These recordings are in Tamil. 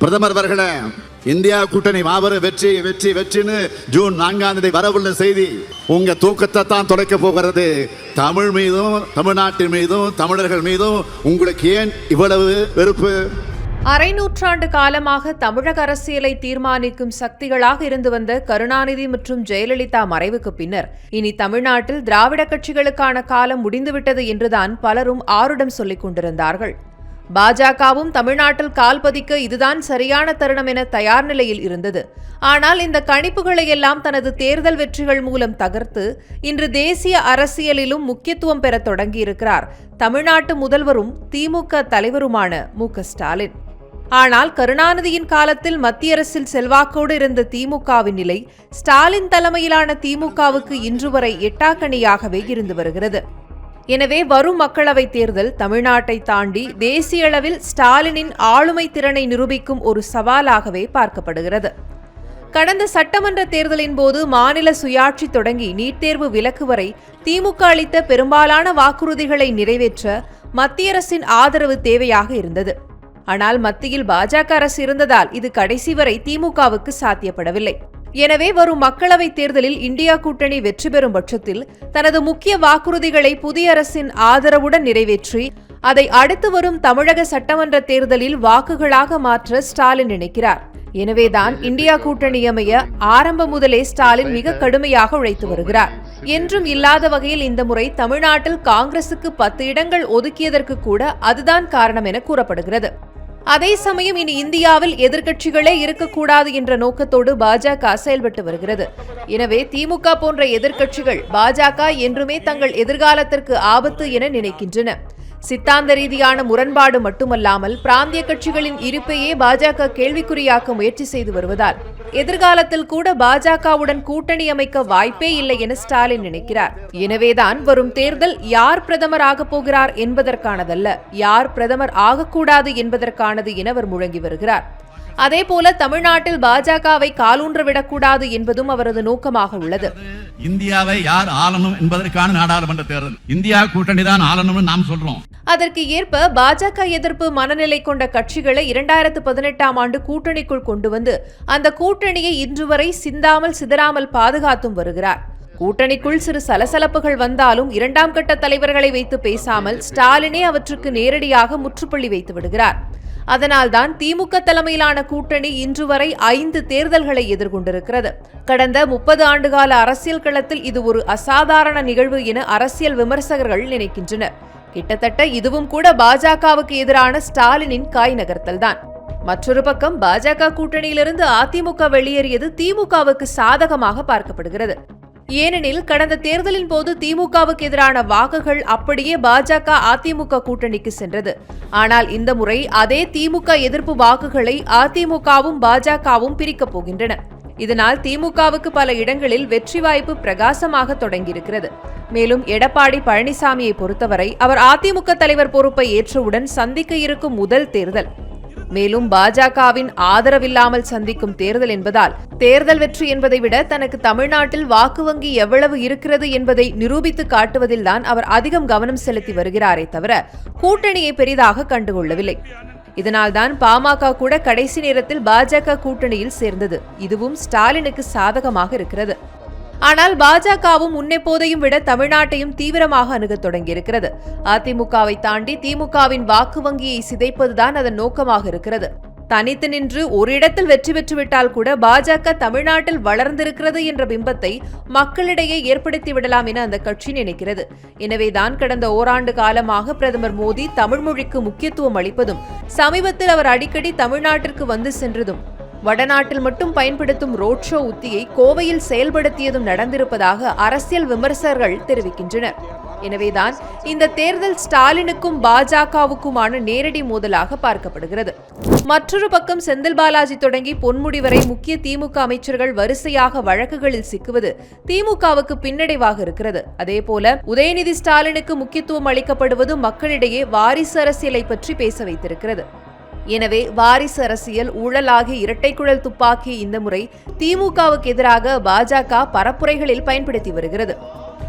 பிரதமர் அவர்களே இந்தியா கூட்டணி மாபெரும் வெற்றி வெற்றி வெற்றின்னு ஜூன் நான்காம் தேதி வரவுள்ள செய்தி. உங்க தூக்கத்தை தான் தொலைக்க போகிறது. தமிழ் மீதும் தமிழ்நாட்டின் மீதும் தமிழர்கள் மீதும் உங்களுக்கு ஏன் இவ்வளவு வெறுப்பு? அரை நூற்றாண்டு காலமாக தமிழக அரசியலை தீர்மானிக்கும் சக்திகளாக இருந்து வந்த கருணாநிதி மற்றும் ஜெயலலிதா மறைவுக்கு பின்னர் இனி தமிழ்நாட்டில் திராவிட கட்சிகளுக்கான காலம் முடிந்துவிட்டது என்றுதான் பலரும் ஆருடம் சொல்லிக் கொண்டிருந்தார்கள். பாஜகவும் தமிழ்நாட்டில் கால்பதிக்க இதுதான் சரியான தருணம் என தயார் நிலையில் இருந்தது. ஆனால் இந்த கணிப்புகளை எல்லாம் தனது தேர்தல் வெற்றிகள் மூலம் தகர்த்து இன்று தேசிய அரசியலிலும் முக்கியத்துவம் பெற தொடங்கியிருக்கிறார். தமிழ்நாட்டு முதல்வரும் திமுக தலைவருமான மு. ஸ்டாலின். ஆனால் கருணாநிதியின் காலத்தில் மத்திய அரசில் செல்வாக்கோடு இருந்த திமுகவின் நிலை ஸ்டாலின் தலைமையிலான திமுகவுக்கு இன்று வரை எட்டாக்கணியாகவே இருந்து வருகிறது. எனவே வரும் மக்களவைத் தேர்தல் தமிழ்நாட்டை தாண்டி தேசிய அளவில் ஸ்டாலினின் ஆளுமை திறனை நிரூபிக்கும் ஒரு சவாலாகவே பார்க்கப்படுகிறது. கடந்த சட்டமன்ற தேர்தலின் போது மாநில சுயாட்சி தொடங்கி நீட் தேர்வு விலக்கு வரை திமுக அளித்த பெரும்பாலான வாக்குறுதிகளை நிறைவேற்ற மத்திய அரசின் ஆதரவு தேவையாக இருந்தது. ஆனால் மத்தியில் பாஜக அரசு இருந்ததால் இது கடைசி வரை திமுகவுக்கு சாத்தியப்படவில்லை. எனவே வரும் மக்களவைத் தேர்தலில் இந்தியா கூட்டணி வெற்றி பெறும் பட்சத்தில் தனது முக்கிய வாக்குறுதிகளை புதிய அரசின் ஆதரவுடன் நிறைவேற்றி அதை அடுத்து வரும் தமிழக சட்டமன்ற தேர்தலில் வாக்குகளாக மாற்ற ஸ்டாலின் நினைக்கிறார். எனவேதான் இந்தியா கூட்டணி அமைய ஆரம்ப முதலே ஸ்டாலின் மிக கடுமையாக உழைத்து வருகிறார். என்றும் இல்லாத வகையில் இந்த முறை தமிழ்நாட்டில் காங்கிரசுக்கு பத்து இடங்கள் ஒதுக்கியதற்கு கூட அதுதான் காரணம் என கூறப்படுகிறது. அதே சமயம் இனி இந்தியாவில் எதிர்க்கட்சிகளே இருக்கக்கூடாது என்ற நோக்கத்தோடு பாஜக செயல்பட்டு வருகிறது. எனவே திமுக போன்ற எதிர்க்கட்சிகள் பாஜக என்றுமே தங்கள் எதிர்காலத்திற்கு ஆபத்து என நினைக்கின்றன. சித்தாந்த ரீதியான முரண்பாடு மட்டுமல்லாமல் பிராந்திய கட்சிகளின் இருப்பையே பாஜக கேள்விக்குறியாக்க முயற்சி செய்து வருவதால் எதிர்காலத்தில் கூட பாஜகவுடன் கூட்டணி அமைக்க வாய்ப்பே இல்லை என ஸ்டாலின் நினைக்கிறார். எனவேதான் வரும் தேர்தல் யார் பிரதமர் ஆகப் போகிறார் என்பதற்கானதல்ல யார் பிரதமர் ஆகக்கூடாது என்பதற்கானது என அவர் முழங்கி வருகிறார். அதேபோல தமிழ்நாட்டில் பாஜகவை காலூன்ற விடக்கூடாது என்பதும் அவரது நோக்கமாக உள்ளது. இந்தியாவை யார் ஆளணும் என்பதற்கான நாடாளுமன்ற தேர்தல். இந்தியா கூட்டணி தான் ஆளணும்னு நாம் சொல்றோம். அதற்கு ஏற்ப பாஜக எதிர்ப்பு மனநிலை கொண்ட கட்சிகளை இரண்டாயிரத்து பதினெட்டாம் ஆண்டு கூட்டணிக்குள் கொண்டு வந்து அந்த கூட்டணியை இன்று வரை சிந்தாமல் சிதறாமல் பாதுகாத்தும் வருகிறார். கூட்டணிக்குள் சிறு சலசலப்புகள் வந்தாலும் இரண்டாம் கட்ட தலைவர்களை வைத்து பேசாமல் ஸ்டாலினே அவற்றுக்கு நேரடியாக முற்றுப்புள்ளி வைத்து விடுகிறார். அதனால்தான் திமுக தலைமையிலான கூட்டணி இன்று வரை ஐந்து தேர்தல்களை எதிர்கொண்டிருக்கிறது. கடந்த முப்பது ஆண்டுகால அரசியல் களத்தில் இது ஒரு அசாதாரண நிகழ்வு என அரசியல் விமர்சகர்கள் நினைக்கின்றனர். கிட்டத்தட்ட இதுவும் கூட பாஜகவுக்கு எதிரான ஸ்டாலினின் காய் நகர்த்தல்தான். மற்றொரு பக்கம் பாஜக கூட்டணியிலிருந்து அதிமுக வெளியேறியது திமுகவுக்கு சாதகமாக பார்க்கப்படுகிறது. ஏனெனில் கடந்த தேர்தலின் போது திமுகவுக்கு எதிரான வாக்குகள் அப்படியே பாஜக அதிமுக கூட்டணிக்கு சென்றது. ஆனால் இந்த முறை அதே திமுக எதிர்ப்பு வாக்குகளை அதிமுகவும் பாஜகவும் பிரிக்கப் போகின்றன. இதனால் திமுகவுக்கு பல இடங்களில் வெற்றி வாய்ப்பு பிரகாசமாக தொடங்கியிருக்கிறது. மேலும் எடப்பாடி பழனிசாமியை பொறுத்தவரை அவர் அதிமுக தலைவர் பொறுப்பை ஏற்றவுடன் சந்திக்க இருக்கும் முதல் தேர்தல். மேலும் பாஜகவின் ஆதரவில்லாமல் சந்திக்கும் தேர்தல் என்பதால் தேர்தல் வெற்றி என்பதை விட தனக்கு தமிழ்நாட்டில் வாக்கு வங்கி எவ்வளவு இருக்கிறது என்பதை நிரூபித்து காட்டுவதில்தான் அவர் அதிகம் கவனம் செலுத்தி வருகிறாரே தவிர கூட்டணியை பெரிதாக கண்டுகொள்ளவில்லை. இதனால்தான் பாமக கூட கடைசி நேரத்தில் பாஜக கூட்டணியில் சேர்ந்தது. இதுவும் ஸ்டாலினுக்கு சாதகமாக இருக்கிறது. ஆனால் பாஜகவும் முன்னெப்போதையும் விட தமிழ்நாட்டையும் தீவிரமாக அணுகத் தொடங்கியிருக்கிறது. அதிமுகவை தாண்டி திமுகவின் வாக்கு வங்கியை சிதைப்பதுதான் அதன் நோக்கமாக இருக்கிறது. தனித்து நின்று ஒரு இடத்தில் வெற்றி பெற்றுவிட்டால் கூட பாஜக தமிழ்நாட்டில் வளர்ந்திருக்கிறது என்ற பிம்பத்தை மக்களிடையே ஏற்படுத்தி விடலாம் என அந்த கட்சி நினைக்கிறது. எனவேதான் கடந்த ஓராண்டு காலமாக பிரதமர் மோடி தமிழ் மொழிக்கு முக்கியத்துவம் அளிப்பதும் சமீபத்தில் அவர் அடிக்கடி தமிழ்நாட்டிற்கு வந்து சென்றதும் வடநாட்டில் மட்டும் பயன்படுத்தும் ரோட் ஷோ உத்தியை கோவையில் செயல்படுத்தியதும் நடந்திருப்பதாக அரசியல் விமர்சகர்கள் தெரிவிக்கின்றனர். எனவேதான் இந்த தேர்தல் ஸ்டாலினுக்கும் பாஜகவுக்குமான நேரடி மோதலாக பார்க்கப்படுகிறது. மற்றொரு பக்கம் செந்தில் பாலாஜி தொடங்கி பொன்முடி வரை முக்கிய திமுக அமைச்சர்கள் வரிசையாக வழக்குகளில் சிக்குவது திமுகவுக்கு பின்னடைவாக இருக்கிறது. அதேபோல உதயநிதி ஸ்டாலினுக்கு முக்கியத்துவம் அளிக்கப்படுவது மக்களிடையே வாரிசு அரசியலை பற்றி பேச வைத்திருக்கிறது. எனவே வாரிசு அரசியல் ஊழலாகி இரட்டைக்குழல் துப்பாக்கி இந்த முறை திமுகவுக்கு எதிராக பாஜக பரப்புரைகளில் பயன்படுத்தி வருகிறது.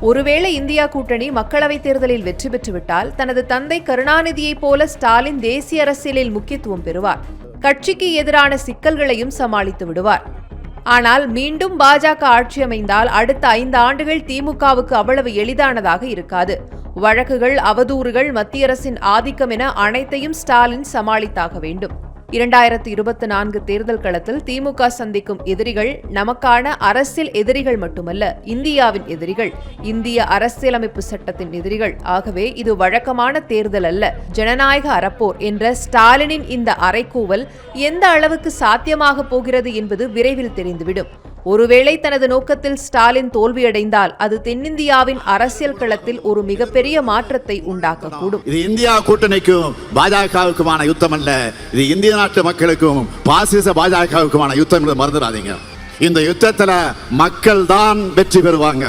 ஒருவேளை இந்தியா கூட்டணி மக்களவைத் தேர்தலில் வெற்றி பெற்றுவிட்டால் தனது தந்தை கருணாநிதியைப் போல ஸ்டாலின் தேசிய அரசியலில் முக்கியத்துவம் பெறுவார். கட்சிக்கு எதிரான சிக்கல்களையும் சமாளித்து விடுவார். ஆனால் மீண்டும் பாஜக ஆட்சி அமைந்தால் அடுத்த ஐந்து ஆண்டுகள் திமுகவுக்கு அவ்வளவு எளிதானதாக இருக்காது. வழக்குகள் அவதூறுகள் மத்திய அரசின் ஆதிக்கம் என அனைத்தையும் ஸ்டாலின் சமாளித்தாக வேண்டும். இரண்டாயிரத்தி இருபத்தி நான்கு தேர்தல் களத்தில் திமுக சந்திக்கும் எதிரிகள் நமக்கான அரசியல் எதிரிகள் மட்டுமல்ல இந்தியாவின் எதிரிகள் இந்திய அரசியலமைப்பு சட்டத்தின் எதிரிகள். ஆகவே இது வழக்கமான தேர்தல் அல்ல. ஜனநாயக அறப்போர் என்ற ஸ்டாலினின் இந்த அறைக்கூவல் எந்த அளவுக்கு சாத்தியமாக போகிறது என்பது விரைவில் தெரிந்துவிடும். ஒருவேளை தனது நோக்கத்தில் ஸ்டாலின் தோல்வியடைந்தால் அது தென்னிந்தியாவின் அரசியல் களத்தில் ஒரு மிகப்பெரிய மாற்றத்தை உண்டாக்கக்கூடும். இது இந்தியா கூட்டணிக்கும் பாஜகவுக்குமான யுத்தம் அல்ல. இது இந்திய நாட்டு மக்களுக்கும் பாசிச பாஜகவுக்குமான யுத்தம் மறந்துடாதீங்க. இந்த யுத்தத்துல மக்கள் தான் வெற்றி பெறுவாங்க.